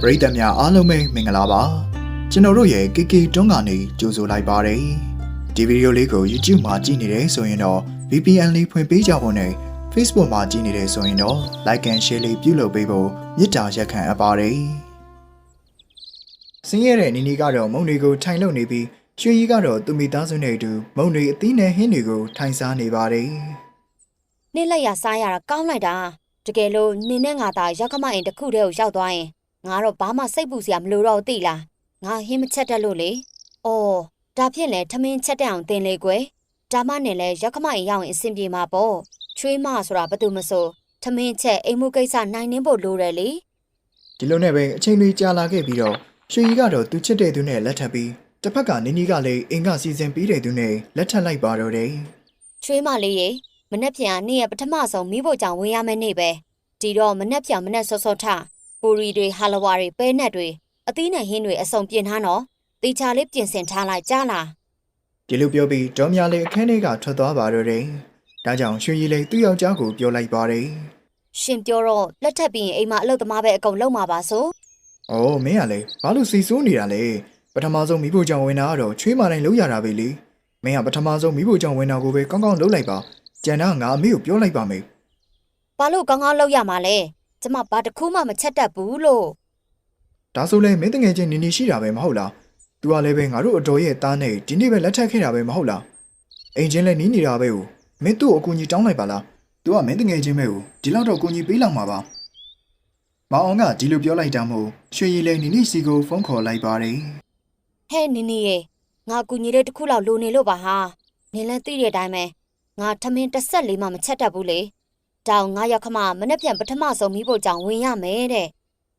ပရိသတ်များအားလုံးပဲမင်္ဂလာပါကျွန်တော်တို့ရဲ့ KK တွန်းကနေကြိုဆိုလိုက်ပါတယ်ဒီဗီဒီယိုလေးကို YouTube မှာကြည့်နေတယ်ဆိုရင်တော့ VPN လေးဖွင့်ပေးကြဖို့နဲ့ Facebook မှာကြည့်နေတယ်ဆိုရင်တော့ Like and Share လေးပြုလုပ်ပေးဖို့မေတ္တာရက်ခံအပ်ပါတယ်ဆင်းရဲတဲ့နီနီကတော့မုံတွေကိုထိုင်လုံနေပြီးရွှေရီကတော့သူမိသားစုနဲ့အတူမုံတွေအသီးနဲ့ဟင်းတွေကိုထိုင်စားနေပါတယ်နင့်လက်ရစားရတာကောင်းလိုက်တာတကယ်လို့နင်းနဲ့ငါသားရောက်ခမအိမ်တစ်ခုတည်းကိုရောက်သွားရင် ငါတော့ဘာမှစိတ်ပူစရာမလိုတော့ဘူးသိလားငါဟင်းမချက်တတ်လို့လေအော်ဒါဖြစ်လဲထမင်းချက်တတ်အောင်တင်လေကွယ်ဒါမှနဲ့လဲရောက်ခမအိမ်ရောက်ရင်အဆင်ပြေမှာပေါ့ချွေးမဆိုတာဘာလို့မဆိုထမင်းချက်အိမ်မှုကိစ္စနိုင်နှင်းဖို့လိုတယ်လေဒီလိုနဲ့ပဲအချိန်လေးကြာလာခဲ့ပြီးတော့ရွှေရီကတော့သူချစ်တဲ့သူနဲ့လက်ထပ်ပြီးတစ်ဖက်ကနီနီကလည်းအင်ကစီစဉ်ပြီးတဲ့သူနဲ့လက်ထပ်လိုက်ပါတော့တယ်ချွေးမလေးရေမနှက်ပြန်နေ့ရဲ့ပထမဆုံးမိဖို့ကြောင့်ဝင်ရမယ့်နေ့ပဲဒီတော့မနှက်ပြန်မနှက်စောစောထ ပူရီတွေဟာလဝါတွေပဲနက်တွေအသီးနဲ့ဟင်းတွေအစုံပြင်ထားနော်တေချာလေးပြင်ဆင်ထားလိုက်ကြားလားဒီလိုပြောပြီးဒေါ်မြလေးအခန်းထဲကထွက်သွားပါတော့တယ်ဒါကြောင့်ရွှေရီလည်းသူ့ယောက်ျားကိုပြောလိုက်ပါတယ်ရှင်ပြောတော့လက်ထပ်ပြီးရင်အိမ်မှာအလုပ်သမားပဲအကုန်လုံးမှာပါဆိုအော်မင်းကလည်းဘာလို့စီဆိုးနေတာလဲပထမဆုံးမိဖို့ကြောင့်ဝင်တာကတော့ချွေးမတိုင်းလုံးရတာပဲလေမင်းကပထမဆုံးမိဖို့ကြောင့်ဝင်တာကိုပဲကောင်းကောင်းလုပ်လိုက်ပါကျန်တာငါအမေကိုပြောလိုက်ပါမယ်ဘာလို့ကောင်းကောင်းလုပ်ရမှာလဲ ကျမဘာတစ်ခုမှမချက်တတ်ဘူးလို့ဒါဆိုလဲမင်းတငယ်ချင်းနီနီရှိတာပဲမဟုတ်လား။ तू ကလည်းပဲငါတို့အတော်ရဲ့သားနဲ့ဒီနေ့ပဲလက်ထပ်ခဲ့တာပဲမဟုတ်လား။အိမ်ချင်းလည်းနီးနေတာပဲကိုမင်းသူ့ကိုအကူအညီတောင်းလိုက်ပါလား။ तू ကမင်းတငယ်ချင်းပဲကိုဒီလောက်တော့အကူအညီပေးလောက်မှာပါ။မောင်အောင်ကဒီလိုပြောလိုက်တာမို့ရွှေရည်လည်းနီနီစီကိုဖုန်းခေါ်လိုက်ပါတယ်ဟဲ့နင်းနေရေငါကူညီတဲ့တစ်ခုလောက်လိုနေလို့ပါဟာနင်လည်းသိတဲ့အတိုင်းပဲငါထမင်းတစ်ဆက်လေးမှမချက်တတ်ဘူးလေ တောင်ငါရောက်ခမမနေ့ပြန်ပထမဆုံးမိဖို့ကြောင့်ဝင်ရမယ်တဲ့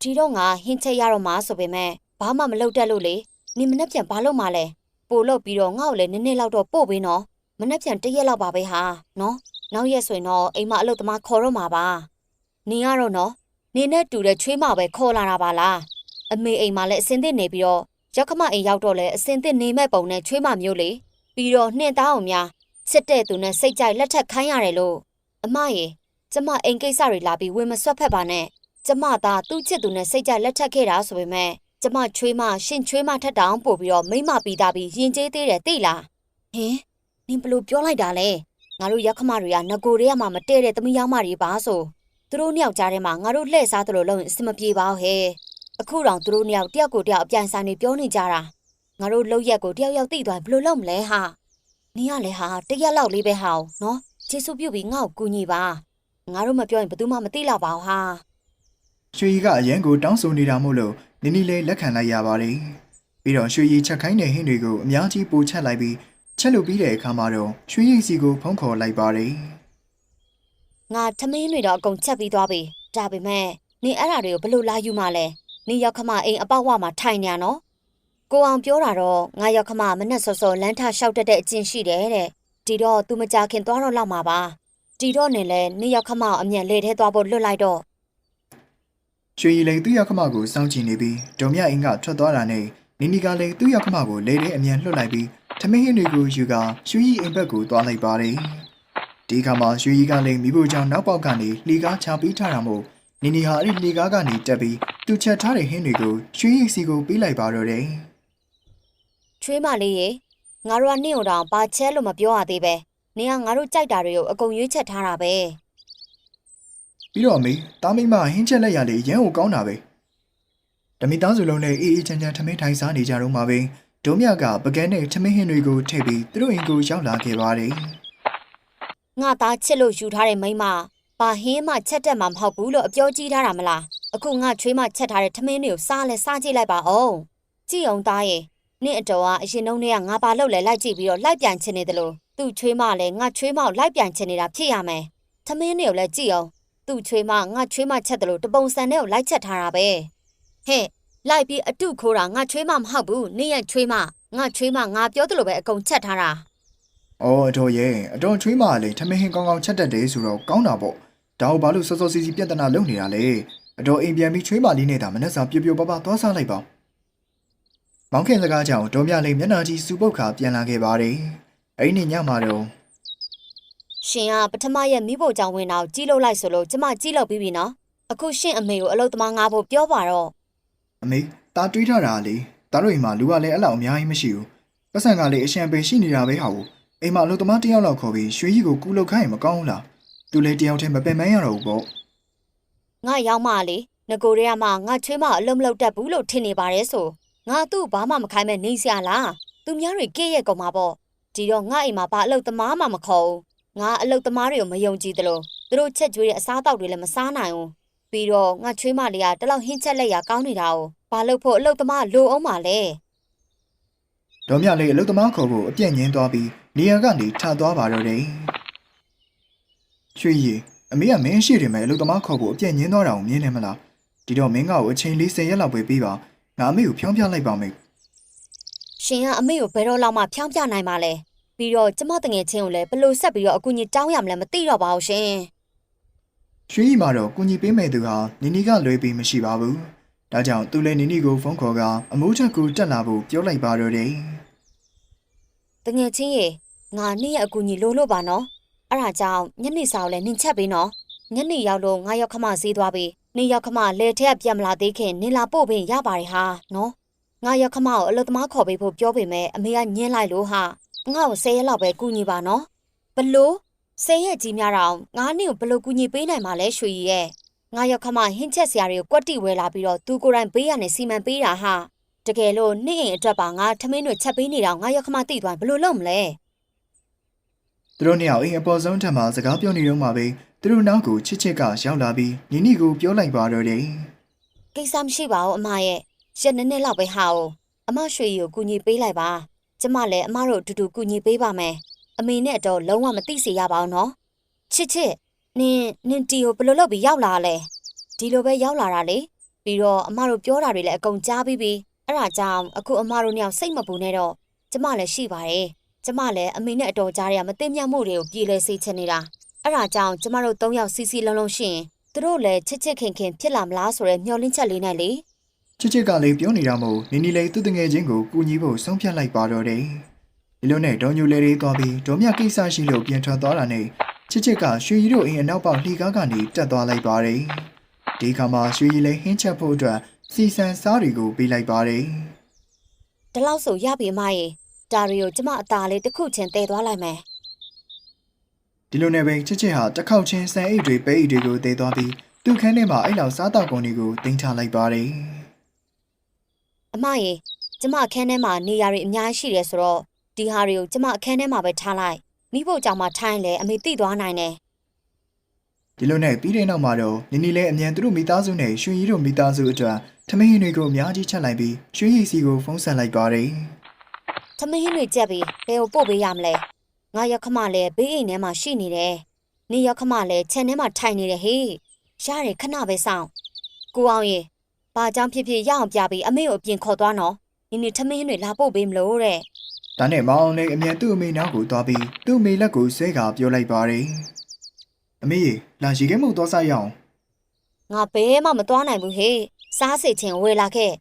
ဒီတော့ငါဟင်းချက်ရတော့မှာဆိုပေမဲ့ဘာမှမလုပ်တတ်လို့လေနင်မနေ့ပြန်ဘာလုပ်မှာလဲပို့လို့ပြီးတော့ငါ့ကိုလည်းနည်းနည်းလောက်တော့ပို့ပေးနော်မနေ့ပြန်တစ်ရက်လောက်ပါပဲဟာနော်နောက်ရက်ဆိုရင်တော့အိမ်မအလုပ်သမားခေါ်တော့မှာပါနင်ကတော့နော်နင်နဲ့တူတဲ့ချွေးမပဲခေါ်လာတာပါလားအမေအိမ်မှာလည်းအစင်းသစ်နေပြီးတော့ရောက်ခမအိမ်ရောက်တော့လဲအစင်သစ်နေမဲ့ပုံနဲ့ချွေးမမျိုးလေပြီးတော့နှင့်သားအောင်များချစ်တဲ့သူနဲ့စိတ်ကြိုက်လက်ထက်ခိုင်းရတယ်လို့အမရေ ကျမအိမ်ကိစ္စတွေလာပြီးဝင်မဆွတ်ဖက်ပါနဲ့ကျမသားသူ့ချစ်သူနဲ့စိတ်ကြိုက်လက်ထက်ခဲ့တာဆိုပေမဲ့ကျမချွေးမရှင်ချွေးမထက်တောင်ပို့ပြီးတော့မိမပြီးသားပြီးရင်ကျေးသေးတယ်သိလားဟင်နင်ဘလို့ပြောလိုက်တာလဲငါတို့ရောက်ခမတွေကငကိုတွေကမှမတည့်တဲ့သမီးယောက်မတွေပါဆိုသူတို့နှစ်ယောက်ကြားထဲမှာငါတို့လှည့်စားသလိုလုပ်ရင်အဆင်မပြေပါဘူးဟဲ့အခုတောင်သူတို့နှစ်ယောက်တယောက်ကိုတယောက်အပြိုင်ဆိုင်နေပြောနေကြတာငါတို့လောက်ရက်ကိုတယောက်ယောက်သိသွားရင်ဘယ်လိုလုပ်မလဲဟာနင်ကလည်းဟာတရက်လောက်လေးပဲဟာအောင်နော်ကျေးဇူးပြုပြီးငါ့ကိုကူညီပါ ငါတို့မပြောရင်ဘယ်သူမှမသိတော့ပါဘူးဟာ။ရွှေရည်ကအရန်ကိုတောင်းဆိုနေတာမို့လို့နီနီလည်းလက်ခံလိုက်ရပါတယ်။ပြီးတော့ရွှေရည်ချက်ခိုင်းတဲ့ဟင်းတွေကိုအများကြီးပိုချက်လိုက်ပြီးချက်လုပ်ပြီးတဲ့အခါမှာတော့ရွှေရည်စီကိုဖုန်းခေါ်လိုက်ပါတယ်။ငါထမင်းတွေတော့အကုန်ချက်ပြီးသွားပြီဒါပေမဲ့နင်အဲ့ဓာတွေကိုဘယ်လိုလာယူမှလဲနင်ရောက်ခမအိမ်အပေါက်ဝမှာထိုင်နေရနော်ကိုအောင်ပြောတာတော့ငါရောက်ခမမနဲ့စောစောလမ်းထလျှောက်တက်တဲ့အကျင့်ရှိတယ်တဲ့ဒီတော့ तू မကြခင်သွားတော့လောက်မှာပါ ဒီတော့နေလဲနင်ရောက်ခမအမြန်လေထဲသွားဖို့လွတ်လိုက်တော့ရွှေရည်လည်းသူ့ရောက်ခမကိုစောင့်ကြည့်နေပြီးဒေါ်မြအင်းကထွက်သွားတာနဲ့နီနီကလည်းသူ့ရောက်ခမကိုလေထဲအမြန်လွှတ်လိုက်ပြီးထမင်းဟင်းတွေကိုယူကာရွှေရည်အိမ်ဘက်ကိုသွားလိုက်ပါတယ်။ဒီခါမှာရွှေရည်ကလည်းမိဖို့ကြောင့်နောက်ပေါက်ကနေလှီကားချပြီးထားတာမို့နီနီဟာအဲ့ဒီလှီကားကနေတက်ပြီးသူချက်ထားတဲ့ဟင်းတွေကိုရွှေရည်စီကိုပေးလိုက်ပါတော့တယ်ချွေးမလေးရေငါတို့ကနင့်ကိုတောင်ပါချဲလို့မပြောရသေးပဲ နင်ကငါတို့ကြိုက်တာတွေကိုအကုန်ရွေးချက်ထားတာပဲ။ပြီးတော့အမေတားမိမဟင်းချက်လက်ရလေးရန်ကိုကောင်းတာပဲ။ဓမိသားစုလုံးနဲ့အေးအေးချမ်းချမ်းထမင်းထိုင်စားနေကြတော့မှပဲဒုံမြကပကန်းနဲ့ထမင်းဟင်းတွေကိုထည့်ပြီးသူတို့အိမ်ကိုရောက်လာခဲ့ပါတယ်။ငါသားချစ်လို့ယူထားတဲ့မိန်းမဘာဟင်းမှချက်တက်မှာမဟုတ်ဘူးလို့အပြောကြီးထားတာမလားအခုငါချွေးမချက်ထားတဲ့ထမင်းတွေကိုစားလဲစားကြည့်လိုက်ပါအောင်ကြည့်အောင်သားရေနင့်အတော်ကအရင်နှုန်းတွေကငါဘာလုပ်လဲလိုက်ကြည့်ပြီးတော့လိုက်ပြန်ချင်နေတယ်လို့ သူ့ချွေးမလည်းငါချွေးမကိုလိုက်ပြန်ချင်နေတာဖြစ်ရမယ်ထမင်းတွေကိုလည်းကြည့်အောင်သူ့ချွေးမငါချွေးမချက်တယ်လို့တပုံစံနဲ့ကိုလိုက်ချက်ထားတာပဲဟဲ့လိုက်ပြီးအတုခိုးတာငါချွေးမမဟုတ်ဘူးနင့်ရဲ့ချွေးမငါချွေးမငါပြောတယ်လို့ပဲအကုန်ချက်ထားတာ။အော်အတော်ရဲ့အတော်ချွေးမလေးထမင်းဟင်းကောင်းကောင်းချက်တတ်တယ်ဆိုတော့ကောင်းတာပေါ့။ဒါကိုဘာလို့စောစောစီစီပြဿနာလုပ်နေတာလဲ။အတော်အိမ်ပြန်ပြီးချွေးမလေးနဲ့ဒါမနဲ့စာပြပြပပသွားစားလိုက်ပါ။မောင်ခင်စကားကြောင့်တော်မြလေးမျက်နှာကြီးစူပုတ်ခါပြန်လာခဲ့ပါတယ်။ အဲ့ဒီနေ့ညမှာတော့ရှင်ကပထမရက်မိဖို့ကြောင့်ဝင်တာကိုကြီးလို့လိုက်ဆိုလို့ကျမကြီးလို့ပြီးပြီနော်အခုရှင်အမေကိုအလုပ်သမားငါဖို့ပြောပါတော့အမေတာတွေးထားတာလေတားတို့အိမ်မှာလူကလည်းအဲ့လောက်အများကြီးမရှိဘူးပတ်စံကလည်းအရှံပယ်ရှိနေတာပဲဟာကိုအိမ်မှာလူသမားတစ်ယောက်လောက်ခေါ်ပြီးရွှေကြီးကိုကူးလောက်ခိုင်းရင်မကောင်းဘူးလားသူလည်းတယောက်တည်းမပင်ပန်းရတော့ဘူးပေါ့ငါရောက်မှလေငကိုတွေကမှငါချွေးမအလုံးမလုံးတတ်ဘူးလို့ထင်နေပါတယ်ဆိုငါသူ့ဘာမှမခိုင်းမဲ့နေစရာလားသူများတွေကဲ့ရဲ့ကုန်မှာပေါ့ ဒီတော့ငါအိမ်မှာဘာအလုပ်သမားမှမခေါ်ဘူးငါအလုပ်သမားတွေကိုမယုံကြည်သလိုသူတို့ချက်ကျွေးတဲ့အစားအသောက်တွေလည်းမစားနိုင်ဘူးပြီးတော့ငါချွေးမလေးကတလောက်ဟင်းချက်လက်ရကောင်းနေတာ哦ဘာလို့ဖို့အလုပ်သမားလိုအောင်ပါလဲဒေါ်မြလေးအလုသမားခေါ်ဖို့အပြည့်ငင်းသွားပြီးနေရာကနေထသွားပါတော့တယ်ရွှေရီအမေကမင်းရှိတယ်မယ်အလုသမားခေါ်ဖို့အပြည့်ငင်းသွားတာကိုမြင်နေမလားဒီတော့မင်းကိုအချိန်40ရက်လောက်ပဲပြီးပါငါအမေကိုဖြောင်းပြလိုက်ပါမယ် ရှင်ကအမေကိုဘယ်တော့လောက်မှဖြောင်းပြနိုင်ပါလဲပြီးတော့ကျမတငယ်ချင်းကိုလည်းဘယ်လို့ဆက်ပြီးတော့အကူကြီးတောင်းရမလဲမသိတော့ပါဘူးရှင်ရွှေရီမှာတော့ကုညီပေးမဲ့သူဟာနီနီကလွဲပြီးမရှိပါဘူးဒါကြောင့်သူလည်းနီနီကိုဖုန်းခေါ်ကအမိုးချက်ကိုတက်လာဖို့ပြောလိုက်ပါတော့တယ်တငယ်ချင်းရေငါနေ့ရက်အကူကြီးလိုလို့ပါနော်အဲ့ဒါကြောင့်ညနေစာကိုလည်းနင်ချက်ပေးနော်ညနေရောက်လို့ငါရောက်ခမဈေးသွားပြီးနေ့ရောက်ခမလဲထက်ပြန်မလာသေးခင်နင်လာပို့ပေးရပါတယ်ဟာနော် ငါရောက်ခမကိုအလုပ်သမားခေါ်ပေးဖို့ပြောပေမဲ့အမေကညင်းလိုက်လို့ဟာငါ့ကို10ရက်လောက်ပဲကူညီပါနော်ဘလို့10ရက်ကြီးများတော့ငါနေ့ကိုဘလို့ကူညီပေးနိုင်မှာလဲရွှေကြီးရဲ့ငါရောက်ခမဟင်းချက်စရာတွေကိုကွက်တိဝဲလာပြီးတော့သူကိုယ်တိုင်ပေးရနဲ့စီမံပေးတာဟာတကယ်လို့နေ့အိမ်အတွက်ပါငါထမင်းတွေချက်ပေးနေတော့ငါရောက်ခမတိသွားဘလို့လုပ်မလဲသူတို့နှစ်ယောက်အိမ်အပေါ်ဆုံးထပ်မှာစကားပြောနေတော့မှပဲသူတို့နောက်ကိုချစ်ချစ်ကရောက်လာပြီးနီနီကိုပြောလိုက်ပါတော့တယ်ကိစ္စမရှိပါဘူးအမရဲ့ ရက်နှစ်နှစ်လောက်ပဲဟာ哦အမရွှေရီကိုကူညီပေးလိုက်ပါကျမလည်းအမတို့အတူတူကူညီပေးပါမယ်အမေနဲ့တော့လုံးဝမသိစေရပါဘူးနော်ချစ်ချစ်နင်နင်တီကိုဘယ်လိုလုပ်ပြီးရောက်လာလဲဒီလိုပဲရောက်လာတာလေပြီးတော့အမတို့ပြောတာတွေလည်းအကုန်ကြားပြီးပြီအဲ့ဒါကြောင့်အခုအမတို့နှစ်ယောက်စိတ်မပူနဲ့တော့ကျမလည်းရှိပါတယ်ကျမလည်းအမေနဲ့အတော်ကြားရမသိမြတ်မှုတွေကိုပြည်လဲစေချင်နေတာအဲ့ဒါကြောင့်ကျမတို့သုံးယောက်စီစီလုံးလုံးရှိရင်သူတို့လည်းချစ်ချစ်ခင်ခင်ဖြစ်လာမလားဆိုရဲမျှော်လင့်ချက်လေးနဲ့လေ ချစ်ချစ်ကလည်းပြောနေတာမို့နီနီလေးသူ့တငယ်ချင်းကိုကူညီဖို့ဆုံးဖြတ်လိုက်ပါတော့တယ်ဒီလိုနဲ့ဒေါ်ညိုလေးလေးသွားပြီးဒေါ်မြကိစ္စရှိလို့ပြန်ထွက်သွားတာနဲ့ချစ်ချစ်ကရွှေရီတို့အိမ်အနောက်ပေါက်လှီကားကနေတက်သွားလိုက်ပါတယ်ဒီခါမှာရွှေရီလည်းဟင်းချက်ဖို့အတွက်စီစံစားတွေကိုပေးလိုက်ပါတယ်ဒီလောက်ဆိုရပြီအမရေဒါရီကိုကျမအตาလေးတစ်ခုချင်းတည်သွားလိုက်မယ်ဒီလိုနဲ့ပဲချစ်ချစ်ဟာတစ်ခေါက်ချင်းစံအိတ်တွေပဲအိတ်တွေကိုတည်သွားပြီးသူ့ခန်းထဲမှာအဲ့လောက်စားတောက်ကုန်တွေကိုတင်ထားလိုက်ပါတယ် အမရေကျမအခန်းထဲမှာနေရာတွေအများကြီးရှိတယ်ဆိုတော့ဒီဟာတွေကိုကျမအခန်းထဲမှာပဲထားလိုက်မိဖို့ကြောင့်မှထိုင်းလဲအမေသိသွားနိုင်တယ်ဒီလိုနဲ့ပြီးတဲ့နောက်မှာတော့နီနီလည်းအမြန်သူတို့မိသားစုနဲ့ရွှေရီတို့မိသားစုအတွက်ထမင်းဟင်းတွေကိုအများကြီးချက်လိုက်ပြီးရွှေရီစီကိုဖုန်းဆက်လိုက်ပါတယ်သမင်းဟင်းတွေကြက်ပြီးဘယ်ကိုပို့ပေးရမလဲငါရောက်ခမလည်းဘေးအိမ်ထဲမှာရှိနေတယ်နေရောက်ခမလည်းခြံထဲမှာထိုင်နေတယ်ဟေးရတယ်ခဏပဲစောင့်ကိုအောင်ရေ ဘာကြောင့်ဖြစ်ဖြစ်ရအောင်ပြပြီးအမေကိုအပြင်ခေါ်သွားနော်ဒီနေ့သမင်းဟင်းတွေလာပို့ပေးမလို့တဲ့။ဒါနဲ့မောင်အောင်လည်းအမြန်သူ့အမေနောက်ကိုသွားပြီးသူ့အမေလက်ကိုဆွဲကပြောလိုက်ပါတယ်။အမေရေလာရှိခဲမှုသွားစားရအောင်ငါဘဲမှမသွားနိုင်ဘူးဟေ့စားစိတ်ချင်းဝေလာခဲ့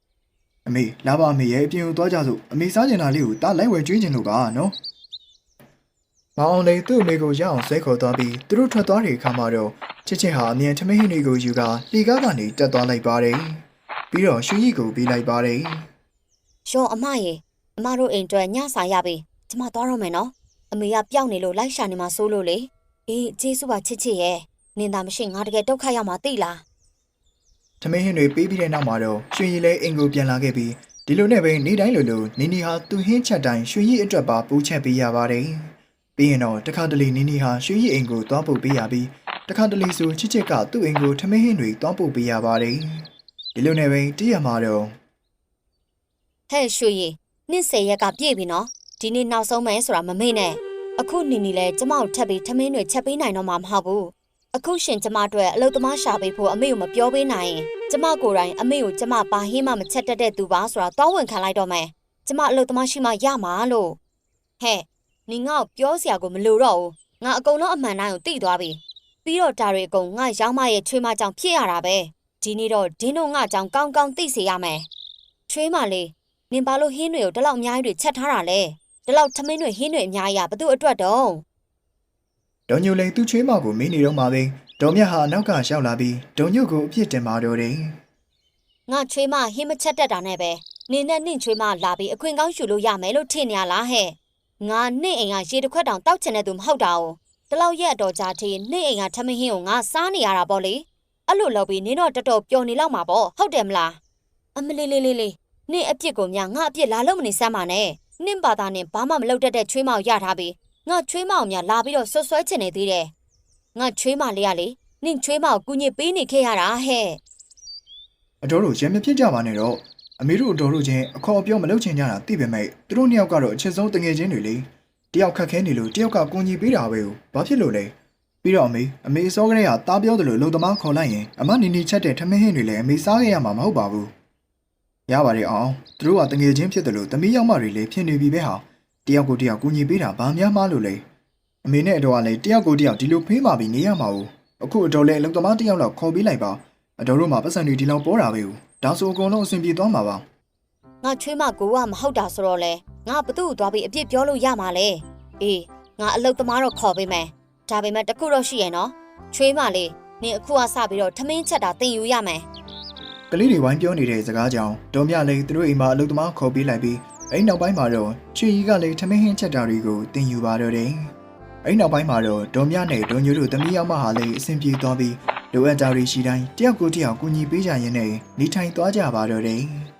။အမေလာပါအမေရဲ့အပြင်ကိုသွားကြစို့အမေစားကျင်တာလေးကိုတားလိုက်ဝယ်ကျွေးကျင်လို့ကနော်။မောင်အောင်လည်းသူ့အမေကိုရအောင်ဆွဲခေါ်သွားပြီးသူတို့ထွက်သွားတဲ့အခါမှာတော့ ချစ်ချစ်ဟာအမြန်ထမင်းဟင်းတွေကိုယူကာလှီကားကနေတက်သွားလိုက်ပါတယ်။ပြီးတော့ရွှေရီကိုပေးလိုက်ပါတယ်ရောအမရေအမတို့အိမ်အတွက်ညစာရပြီကျမသွားတော့မယ်နော်အမေကပျောက်နေလို့လိုက်ရှာနေမှာစိုးလို့လေအေးကျေးဇူးပါချစ်ချစ်ရဲ့နင်သာမရှိငါတကယ်ဒုက္ခရောက်မှာသိလား။ထမင်းဟင်းတွေပေးပြီးတဲ့နောက်မှာတော့ရွှေရီလည်းအိမ်ကိုပြန်လာခဲ့ပြီးဒီလိုနဲ့ပဲနေတိုင်းလိုလိုနီနီဟာသူ့ဟင်းချက်တိုင်းရွှေရီအတွက်ပါပူးချက်ပေးရပါတယ်။ပြီးရင်တော့တခါတလေနီနီဟာရွှေရီအိမ်ကိုသွားပို့ပေးရပြီး တခါတလေဆိုချစ်ချစ်ကသူ့အိမ်ကိုထမင်းဟင်းတွေသွားပို့ပေးရပါတယ်။ဒီလိုနဲ့ပဲတည့်ရမှာတော့ဟဲ့ရွှေရီနှစ်ဆယ်ရက်ကပြည့်ပြီနော်ဒီနေ့နောက်ဆုံးမယ်ဆိုတာမမေ့နဲ့အခုနီနီလဲကျမကိုထပ်ပြီးထမင်းတွေချက်ပေးနိုင်တော့မှာမဟုတ်ဘူးအခုရှင်ကျမအတွက်အလုပ်သမားရှာပေးဖို့အမေကိုမပြောပေးနိုင်ရင်ကျမကိုယ်တိုင်အမေကိုကျမဘာဟင်းမှမချက်တတ်တဲ့သူပါဆိုတာတောင်းဝန်ခံလိုက်တော့မယ်ကျမအလုပ်သမားရှိမှရမှာလို့ဟဲ့နင်ငါ့ကိုပြောစရာကိုမလိုတော့ဘူးငါအကုန်လုံးအမှန်တိုင်းကိုသိသွားပြီ ပြီးတော့ဒါတွေအကုန်ငါရောက်မရဲ့ချွေးမကြောင့်ဖြစ်ရတာပဲဒီနေ့တော့ဒင်းတို့ငါကြောင့်ကောင်းကောင်းသိစေရမယ်ချွေးမလေး နင်ဘာလို့ဟင်းတွေကိုဒီလောက်အများကြီးတွေချက်ထားတာလဲဒီလောက်ထမင်းတွေဟင်းတွေအများကြီးอ่ะဘသူအတွက်တော့ ဒေါ်ညိုလိန်သူ့ချွေးမကိုမင်းနေတော့မှာပဲဒေါ်မြတ်ဟာနောက်ကရောက်လာပြီးဒေါ်ညို့ကိုအပြစ်တင်ပါတော့တယ် ငါချွေးမဟင်းမချက်တက်တာနဲ့ပဲနင်းနဲ့နင့်ချွေးမလာပြီးအခွင့်ကောင်းယူလို့ရမယ်လို့ထင်နေရလားဟဲ့ငါနင့်အိမ်ကရေတစ်ခွက်တောင်တောက်ချင်တဲ့သူမဟုတ်တာ哦 တလောက်ရက်အတော်ကြာသေးနင့်အိမ်ကထမင်းဟင်းကိုငါစားနေရတာပေါ့လေအဲ့လိုလုပ်ပြီးနင်းတော့တော်တော်ပျော်နေလောက်မှာပေါ့ဟုတ်တယ်မလားအမလေးလေးလေးလေးနင့်အပြစ်ကိုများငါအပြစ်လာလို့မနေစမ်းပါနဲ့နင့်ဘာသာနဲ့ဘာမှမလုပ်တတ်တဲ့ချွေးမကိုရထားပြီးငါချွေးမကိုများလာပြီးတော့ဆွဆွဲချင်နေသေးတယ်ငါချွေးမလေးကလေနင့်ချွေးမကိုကူညစ်ပေးနေခဲ့ရတာဟဲ့အတော်တို့ရံမဖြစ်ကြပါနဲ့တော့အမေတို့အတော်တို့ချင်းအခေါ်အပြောမလုပ်ချင်ကြတာသိပေမဲ့သူတို့နှစ်ယောက်ကတော့အချစ်ဆုံးတငယ်ချင်းတွေလေ တယောက်ခက်ခဲနေလို့တယောက်ကကူညီပေးတာပဲ။ဘာဖြစ်လို့လဲပြီးတော့အမေအမေအစောကလေးကတားပြောတယ်လို့လုံသမားခေါ်လိုက်ရင်အမနီနီချက်တဲ့ထမင်းဟင်းတွေလည်းအမေစားခဲ့ရမှာမဟုတ်ပါဘူးရပါတယ်အောင်သူတို့ကတငယ်ချင်းဖြစ်တယ်လို့သမီးရောက်မတွေလည်းဖြစ်နေပြီပဲဟာတယောက်ကိုတယောက်ကူညီပေးတာဘာများမှလို့လဲအမေနဲ့အတော်ကလည်းတယောက်ကိုတယောက်ဒီလိုဖေးမာပြီးနေရမှာဘူးအခုအတော်လည်းလုံသမားတယောက်လောက်ခေါ်ပေးလိုက်ပါအတော်တို့မှာပတ်စံတွေဒီလောက်ပေါ်တာပဲ။ဒါဆိုအကုန်လုံးအဆင်ပြေသွားမှာပါငါချွေးမကိုကမဟုတ်တာဆိုတော့လေ ငါဘသူ့ကိုသွားပြီးအပြစ်ပြောလို့ရမှာလေအေးငါအလုတ်သမားတော့ခေါ်ပေးမယ်ဒါပေမဲ့တခုတော့ရှိရဲ့နော်ချွေးမလေးနင်အခုကစပြီးတော့ထမင်းချက်တာတင်ယူရမယ်။ကလေးတွေဝိုင်းပြောနေတဲ့စကားကြောင့်ဒေါ်မြလည်းသူတို့အိမ်မှာအလုပ်သမားခေါ်ပေးလိုက်ပြီးအဲ့နောက်ပိုင်းမှာတော့ချွေကြီးကလည်းထမင်းဟင်းချက်တာတွေကိုတင်ယူပါတော့တယ်။အဲ့နောက်ပိုင်းမှာတော့ဒေါ်မြနဲ့ဒေါ်ညိုတို့သမီးရောက်မဟာလည်းအဆင်ပြေသွားပြီးလိုအပ်တာတွေရှိတိုင်းတယောက်ကိုတယောက်ကူညီပေးကြရင်းနဲ့နေထိုင်သွားကြပါတော့တယ်။